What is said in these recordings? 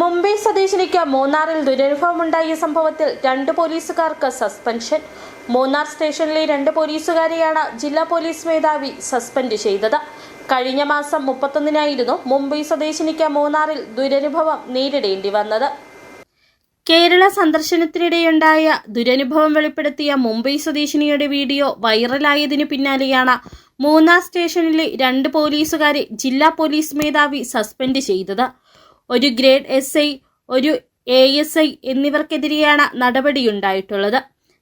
മുംബൈ സ്വദേശിനിക്ക് മൂന്നാറിൽ ദുരനുഭവമുണ്ടായ സംഭവത്തിൽ രണ്ട് പോലീസുകാർക്ക് സസ്പെൻഷൻ. മൂന്നാർ സ്റ്റേഷനിലെ രണ്ട് പോലീസുകാരെയാണ് ജില്ലാ പോലീസ് മേധാവി സസ്പെൻഡ് ചെയ്തത്. കഴിഞ്ഞ മാസം മുപ്പത്തൊന്നിനായിരുന്നു മുംബൈ സ്വദേശിനിക്ക് മൂന്നാറിൽ ദുരനുഭവം നേരിടേണ്ടി വന്നത്. കേരള സന്ദർശനത്തിനിടെയുണ്ടായ ദുരനുഭവം വെളിപ്പെടുത്തിയ മുംബൈ സ്വദേശിനിയുടെ വീഡിയോ വൈറലായതിനു പിന്നാലെയാണ് മൂന്നാർ സ്റ്റേഷനിലെ രണ്ട് പോലീസുകാരെ ജില്ലാ പോലീസ് മേധാവി സസ്പെൻഡ് ചെയ്തത്. ഒരു ഗ്രേഡ് എസ് ഐ ഒരു എ എസ് ഐ എന്നിവർക്കെതിരെയാണ് നടപടിയുണ്ടായിട്ടുള്ളത്.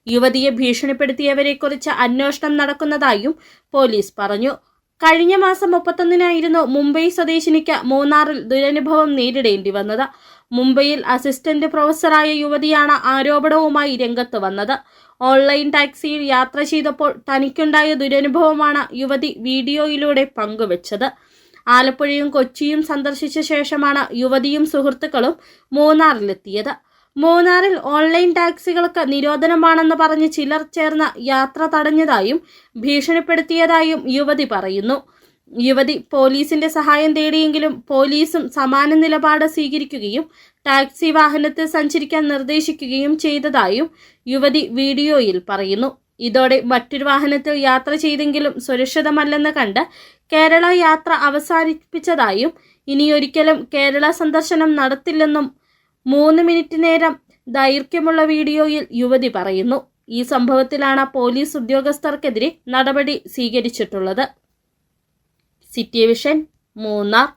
യുവതിയെ ഭീഷണിപ്പെടുത്തിയവരെക്കുറിച്ച് അന്വേഷണം നടക്കുന്നതായും പോലീസ് പറഞ്ഞു. കഴിഞ്ഞ മാസം മുപ്പത്തൊന്നിനായിരുന്നു മുംബൈ സ്വദേശിനിക്ക് മൂന്നാറിൽ ദുരനുഭവം നേരിടേണ്ടി വന്നത്. മുംബൈയിൽ അസിസ്റ്റന്റ് പ്രൊഫസറായ യുവതിയാണ് ആരോപണവുമായി രംഗത്ത് വന്നത്. ഓൺലൈൻ ടാക്സിയിൽ യാത്ര ചെയ്തപ്പോൾ തനിക്കുണ്ടായ ദുരനുഭവമാണ് യുവതി വീഡിയോയിലൂടെ പങ്കുവച്ചത്. ആലപ്പുഴയും കൊച്ചിയും സന്ദർശിച്ച ശേഷമാണ് യുവതിയും സുഹൃത്തുക്കളും മൂന്നാറിലെത്തിയത്. മൂന്നാറിൽ ഓൺലൈൻ ടാക്സികൾക്ക് നിരോധനമാണെന്ന് പറഞ്ഞ് ചിലർ ചേർന്ന് യാത്ര തടഞ്ഞതായും ഭീഷണിപ്പെടുത്തിയതായും യുവതി പറയുന്നു. യുവതി പോലീസിന്റെ സഹായം തേടിയെങ്കിലും പോലീസും സമാന നിലപാട് സ്വീകരിക്കുകയും ടാക്സി വാഹനത്തിൽ സഞ്ചരിക്കാൻ നിർദ്ദേശിക്കുകയും ചെയ്തതായും യുവതി വീഡിയോയിൽ പറയുന്നു. ഇതോടെ മറ്റൊരു വാഹനത്തിൽ യാത്ര ചെയ്തെങ്കിലും സുരക്ഷിതമല്ലെന്ന് കണ്ട് കേരള യാത്ര അവസാനിപ്പിച്ചതായും ഇനിയൊരിക്കലും കേരള സന്ദർശനം നടത്തില്ലെന്നും മൂന്ന് മിനിറ്റ് നേരം ദൈർഘ്യമുള്ള വീഡിയോയിൽ യുവതി പറയുന്നു. ഈ സംഭവത്തിലാണ് പോലീസ് ഉദ്യോഗസ്ഥർക്കെതിരെ നടപടി സ്വീകരിച്ചിട്ടുള്ളത്. City Vision Munnar.